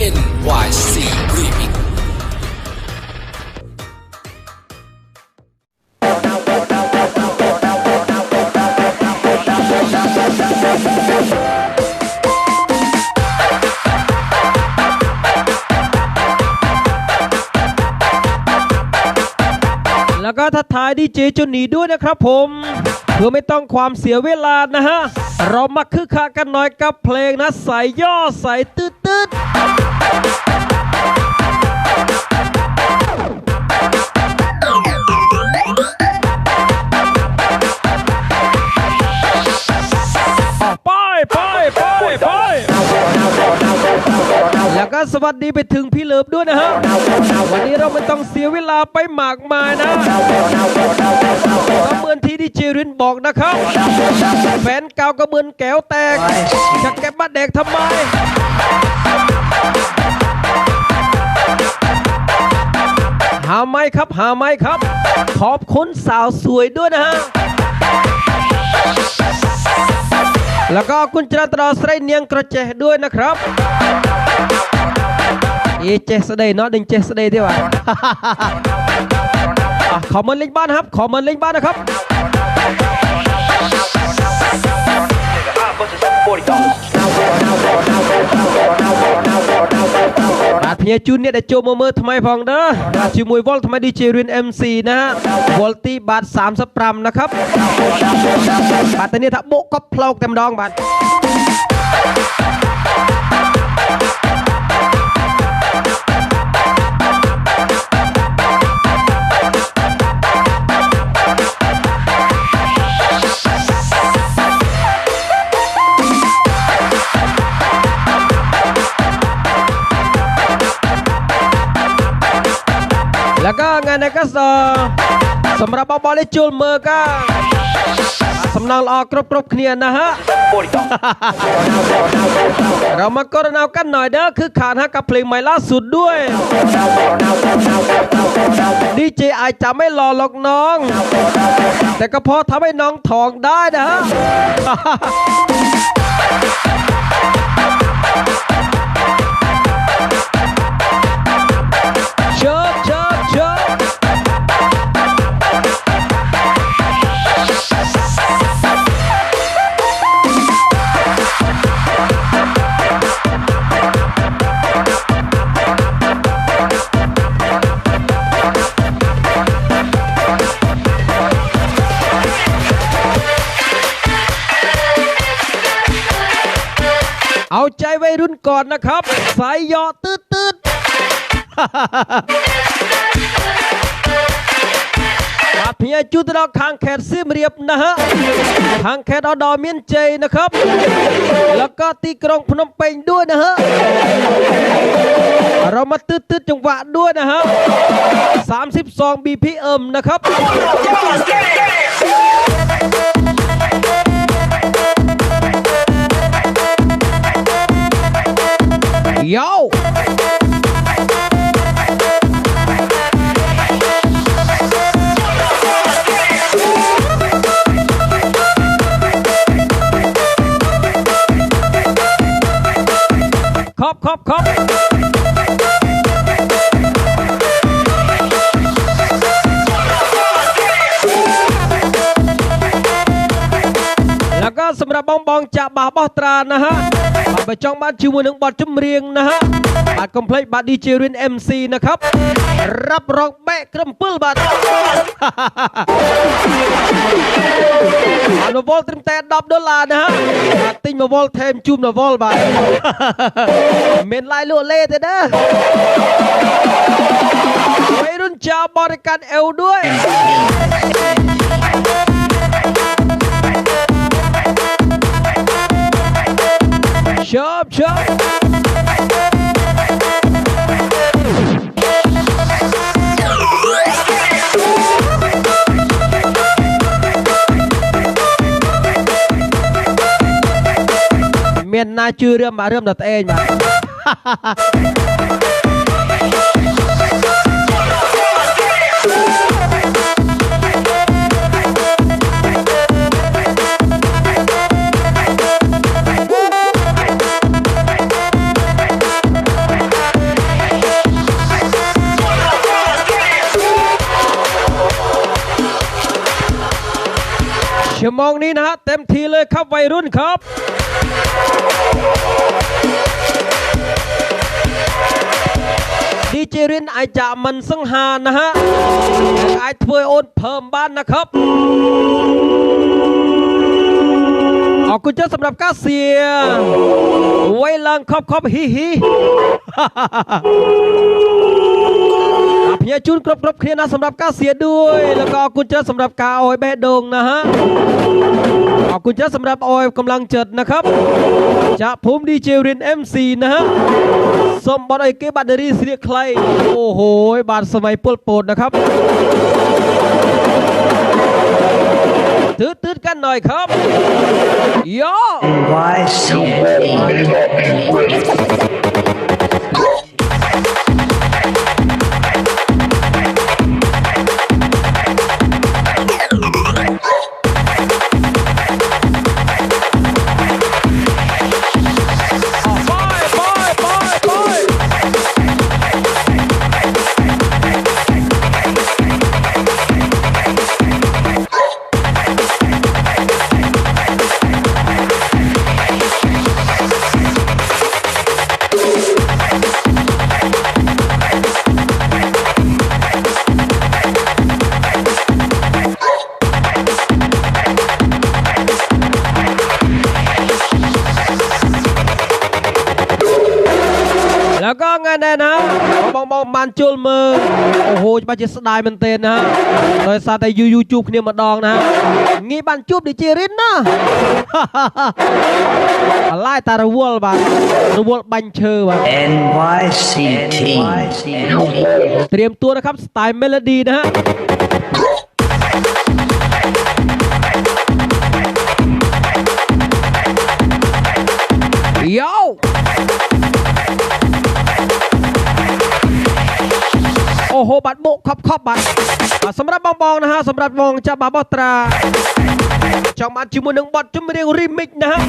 NYC Remix แล้วก็ทักทายดีเจจุนหนีด้วยนะครับผมเพื่อไม่ต้องความเสียเวลานะฮะ เรามาคึกคักกันหน่อยกับเพลงนะ ใส่ย่อใส่ตืดตืด แล้วก็สวัสดีไปถึงพี่เลิฟด้วยนะฮะ วันนี้เราไม่ต้องเสียเวลาไปหมากมายนะก็เหมือนที่ดีเจรินบอกนะครับ แฟนเก่าก็เหมือนแก้วแตกจะเก็บมาแดกทำไมหาไม้ครับหาไม้ครับ ขอบคุณสาวสวยด้วยนะฮะ แล้วก็คุณจราตรอสไรเนียงกระเจด้วยนะครับ เอะเจสเดย์เนาะดึงเจสเดย์ดีกว่า อ่ะขอมันเล่นบ้านนะครับ ขอมันเล่นบ้านนะครับ บาดเพียจุนเนี่ยได้โจมเมอร์ทำไมพองเด้อชิมวยวอลทำไมดีเจริน MC นะฮะวอลตีบาท3สปรัมนะครับ บาทตัวนี้ถ้าโบกก็เพลากเ แล้วก็งานในก็สอสำหรับบอลเลจูลเมอร์ก็สำนักออกกรบกรบๆគ្នាนะฮะ เรามากรณากันหน่อยเด้อคือขานฮะกับเพลงใหม่ล่าสุดด้วย ดีเจอาจจะไม่รอหรอกน้อง แต่ก็พอทำให้น้องทองได้นะฮะ เอาใจวัยรุ่นก่อนนะครับ สายยาะตืดตืดบาดเพียจุดดอกข้างแขนซิมเรียบนะฮะข้างแขนเอาดอเมียนเจนะครับแล้วก็ตีกรองพนมเปญด้วยนะฮะเรามาตืดตืดจังหวะด้วยนะฮะ32 BPM นะครับ Yo! Cop, cop, cop. อบครอบครอบแล้วก็สำหรับบองบองจากบาบอตรานะฮะบาไปจองบ้านชิวมือหนึ่งบอดจุมเรียงนะฮะบัตรคอมเพลตบัตรดีเจรินเอ็มซีนะครับ รับรองแบะกระมปื้ลบัตร អានវលត្រឹមតែ10ដុល្លារណាហ៎អាទិញមកវលថែមជូមនវលបាទ មិនឡាយលក់លេទេណាวัยรุ่นชาวบริการเอวด้วย chơi. Miền na chưa rơm mà rơm đặt tên mà ชั่วโมงนี้นะฮะเต็มทีเลยครับวัยรุ่นครับ ดีเจรินไอจ่ามันสังหานะฮะไอถวยโอนเพิ่มบ้านนะครับขอบคุณเจ้าสำหรับก้าเสีย ไว้ลังครอบครอบฮิฮิ พยาจุนครบครบเคลียร์นะสำหรับก้าเสียด้วย แล้วก็ขอบคุณเจ้าสำหรับกาออยแบดงนะฮะขอบคุณเจ้าสำหรับออยกำลังเจิดนะครับจากภูมิดีเจริน MC นะฮะสมบัติไอเก็บบัตเตอรี่เสียใครโอ้โหบาทสมัยปลโปดนะครับตืดๆกันหน่อยครับโยไแล้วก็งานแน่นะបងបងបានជុលមើលអូហូច្បាស់ជាស្ដាយមែនទែនណាដោយសារតែយូរយូរជួបគ្នាម្ដងណាងាយបានជួបដូចជារិនណា អាឡាយតារវល់បាទរវល់បាញ់ឈើបាទ NYCT. ត្រៀមตัวนะครับสไตล์เมโลดี้นะฮะ โ ยโอ้โห บัตรโบกครอบครอบบัตรอ่ะสำหรับบองๆนะฮะสำหรับวงจะบาบอตราจองมาจิมูหนึ่งบัตรจุมเรียงรีมิกนะฮะ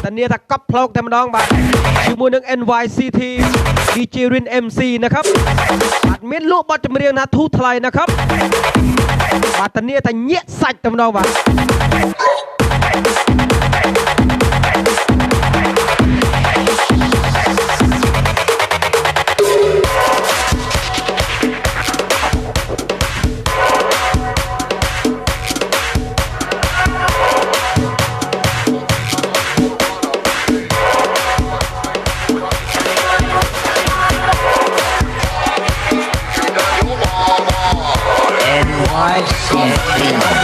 แต่เนี่ยถ้าก๊อปเพลกแต่มาน้องบัตรชื่อมือหนึ่ง NYCT DJ ริน MC นะครับบัตรเม็ดลูกบัตรจำเรียงนะทูไทยนะครับบัตรแต่เนี่ยแต่เนี้ยสัจ primo.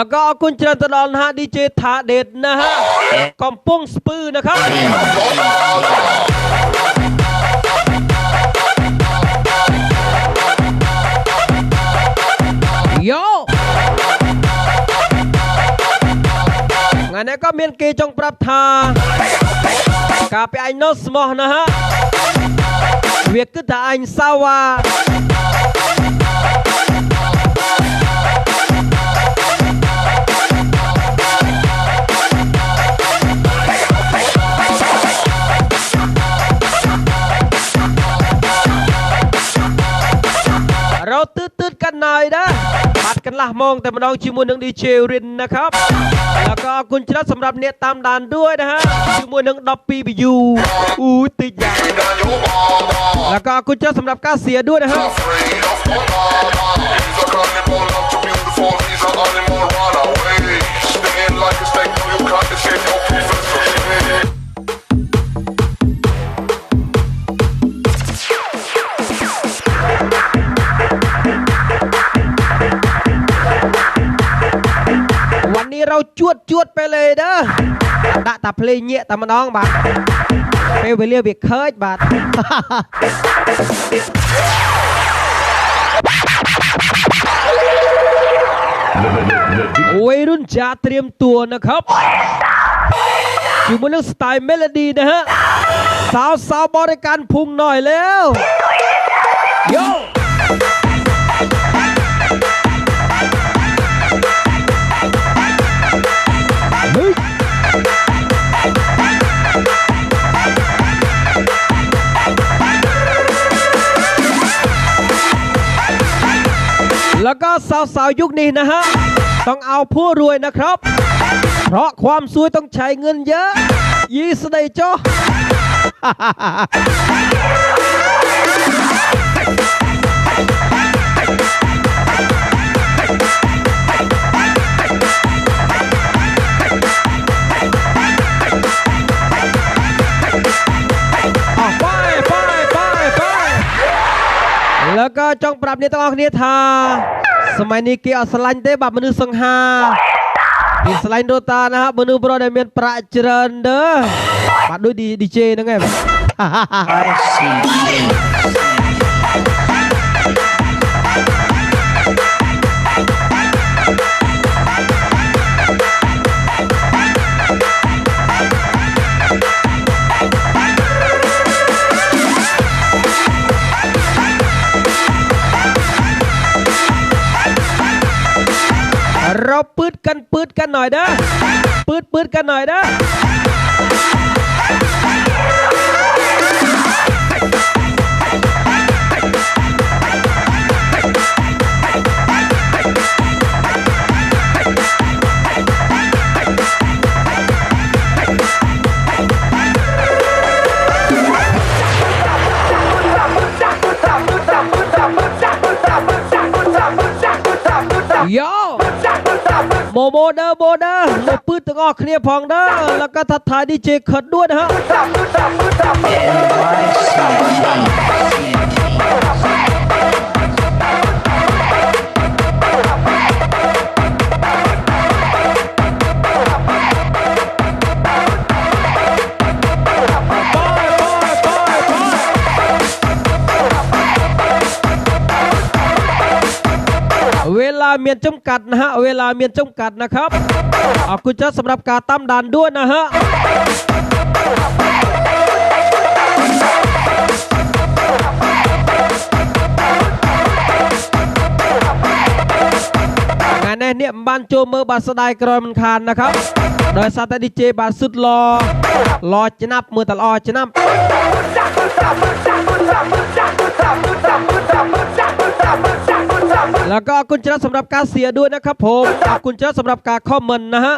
แล้วก็อคุณเจริญตลอดนะฮะดีเจทาเดชนะฮะกำปุ้งสปือนะครับ โยงานนี้ก็มีกีจงปรับทากาไปไอ้นสมอนะฮะ เวียกึตาไอ้สาวา กันหน่อยนะบัดกันละมองแต่มาน้องชิมวยหนึ่งดีเจรินนะครับ แล้วก็คุณชนะสำหรับเนี่ยตามด่านด้วยนะฮะชิมวยหนึ่งดอปปีบียูอู้ติดอย่างแล้วก็คุณชนะสำหรับก้าเสียด้วยนะฮะ นี้เราจวดจวดไปเลยเด้อดะตาเพลงเงี้ยตามน้องบาทไปไปเรียกเบียกเคยบาทวัยรุ่นจะเตรียมตัวนะครับอยู่บนเรื่องสไตล์เมโลดี้นะฮะ สาวสาวบริการพุงหน่อยแล้วโย แล้วก็สาวสาวๆยุคนี้นะฮะ ต้องเอาผู้รวยนะครับ เพราะความสวยต้องใช้เงินเยอะ ยีสไดจ้อ ហើយក៏ចង់ប្រាប់អ្នកទាំងអស់គ្នាថា សម័យនេះគេអត់ស្រឡាញ់ទេបាទមនុស្សសង្ហាពីស្រឡាញ់ដូតាណាមនុស្សប្រុសដែលមានប្រាក់ច្រើនទេបាទដូច DJ ហ្នឹងឯង เราปืดกันปืดกันหน่อยเด้อปืดปืดกันหน่อยเด้อโย โบโบเด้อโบเด้อเลยปื้ดตึงออกเคลียร์พองเด้อแล้วก็ทัดทายดีเจขัดด้วยนะฮะ เวลาเมียนจำกัดนะฮะ เวลาเมียนจำกัดนะครับขอบคุณจ้าสำหรับการตั้มด่านด้วยนะฮะงานแน่เนี่ยบ้านโจมเมอร์บาสไดกรอยมันคานนะครับโดยซาตาดีเจบาสุดรอรอจะนับมือตลอดจะนับแล้วก็ขอบคุณจ้าสำหรับการเสียด้วยนะครับผมขอบคุณจ้าสำหรับการคอมเมนต์นะฮะ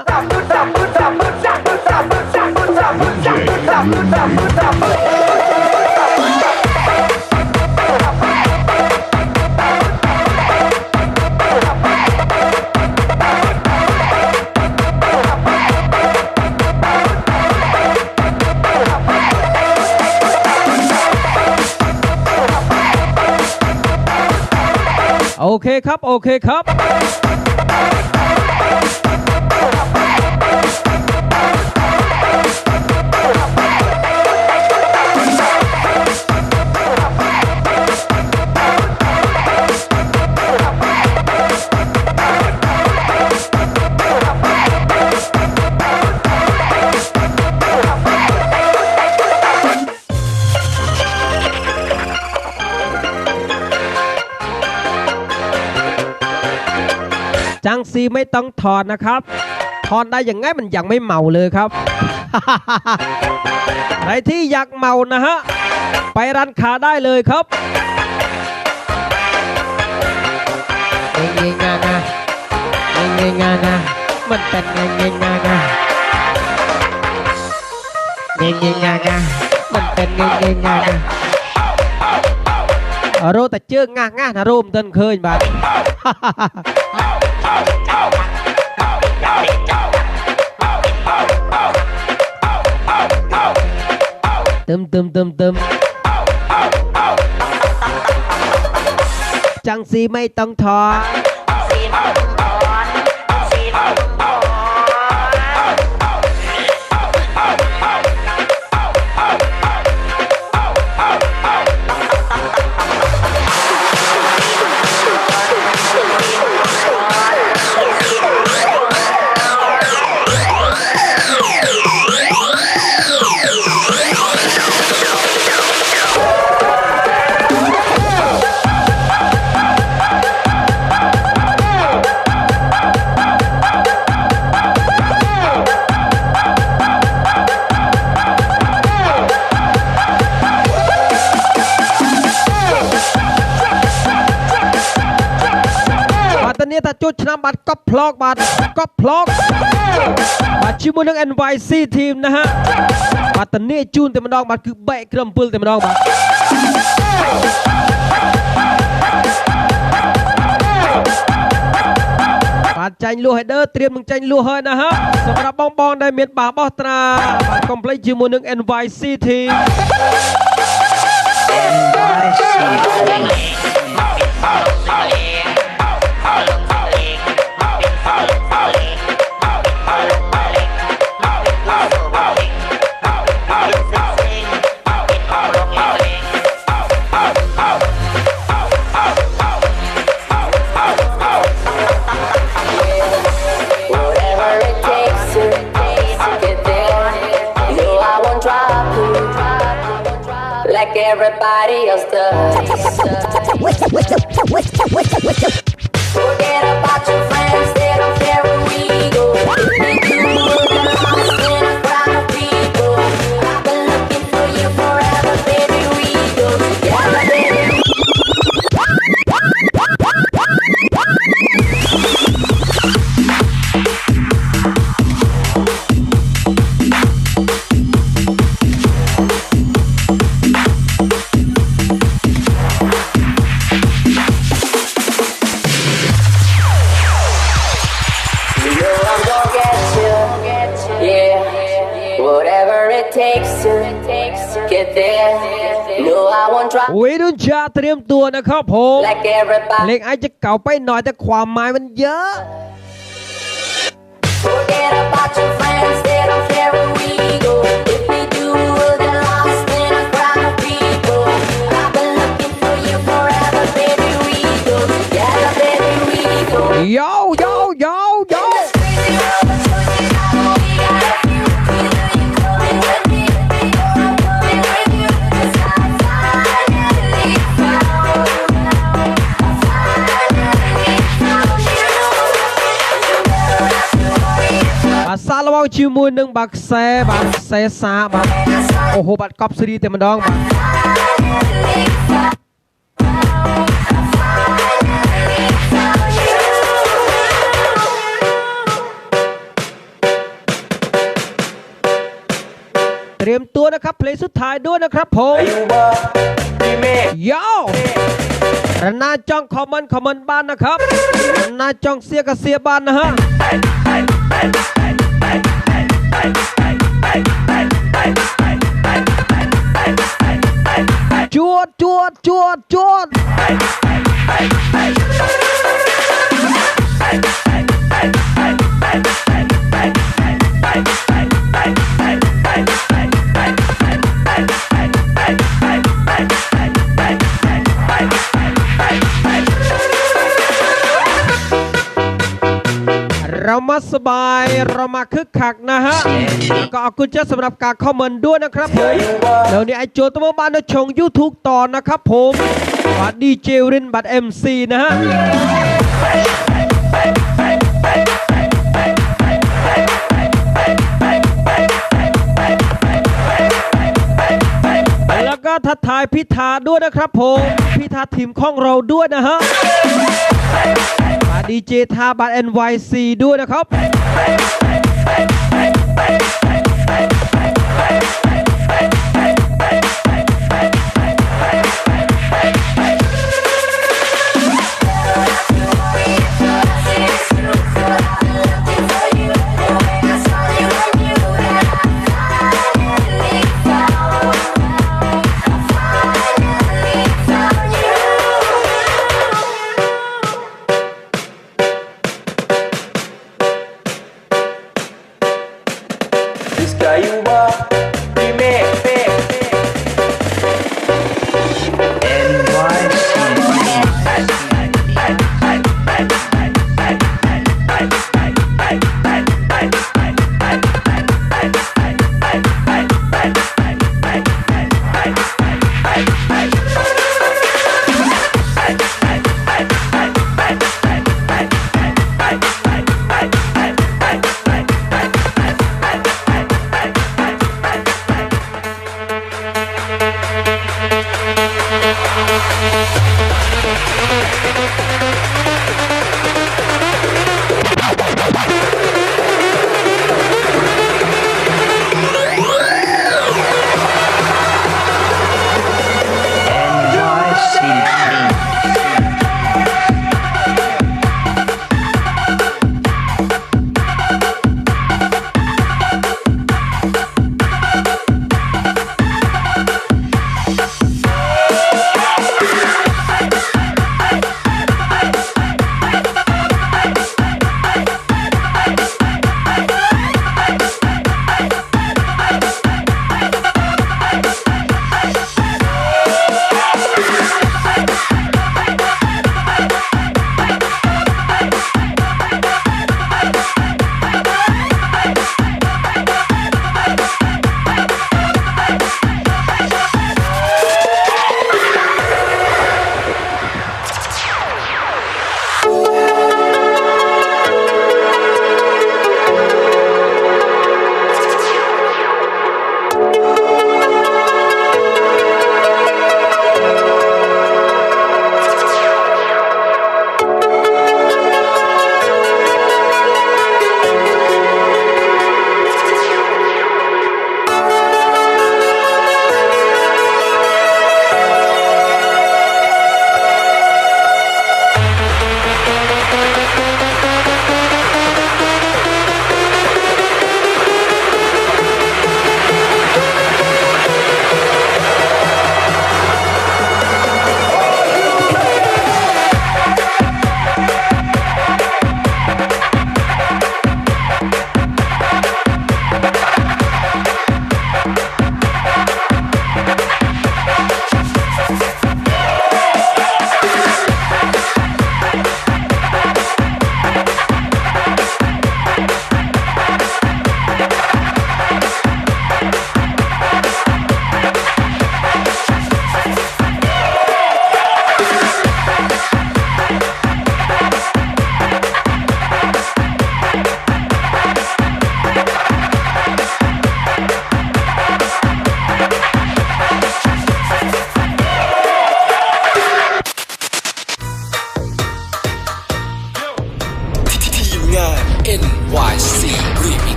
โอเคครับ โอเคครับ จังซีไม่ต้องถอดนะครับ ถอดได้อย่างไงมันยังไม่เมาเลยครับ ใครที่อยากเมานะฮะ ไปร้านค้าได้เลยครับเงยงางาเงยงางามันเป็นเงยงางาเงยงางามันเป็นเงยงางาโรแต่เจื้องางานะโรมเดินเคยบา ติมเติมเติมเติมจังสีไม่ต้องถอ បាទកប់ផ្លោកបាទកប់ផ្លោកបាទជាមួយនឹង NYC team ណាហะបាទតនីជូនតែម្ដងបាទគឺបែកក្រំ7តែម្ដងបាទបាទចាញ់លួស header ត្រៀមនឹងចាញ់លួសហើយណាហะសម្រាប់បងបងដែលមានបាសបោះត្រាបាទ complete ជាមួយនឹង NYC team Whatever everybody else does. Forget ผม like เพล everybody. งอาจจะเก่าไปหน่อยแต่ความหมายมันเยอะ Forget about your friends, ជាមួយនឹងបាក់ខ្សែបាទខ្សែសាបាទអូហូបាទកប់ស៊េរីតែម្ដងបាទ finally found. I finally found you. เตรียมตัวนะครับเพลงสุดท้ายด้วยนะครับผมโยรนาจ้องคอมเมนต์คอมเมนต์บ้านนะครับรนาจ้องเสียกับเสียบ้านนะฮะ Do it, do it, do it. เรามาสบายเรามาคึกคักนะฮะก็ขอบคุณเจ้าสำหรับการคอมเมนต์ด้วยนะครับผมเดี๋ยวนี้ไอโจตัวเมื่อบ้านชง YouTube ต่อนะครับผมบัตดีเจรินบัตร MC นะฮะแล้วก็ทักทายพิธาด้วยนะครับผมพิธาทีมของเราด้วยนะฮะ ดีเจทาบัต NYC ด้วยนะครับ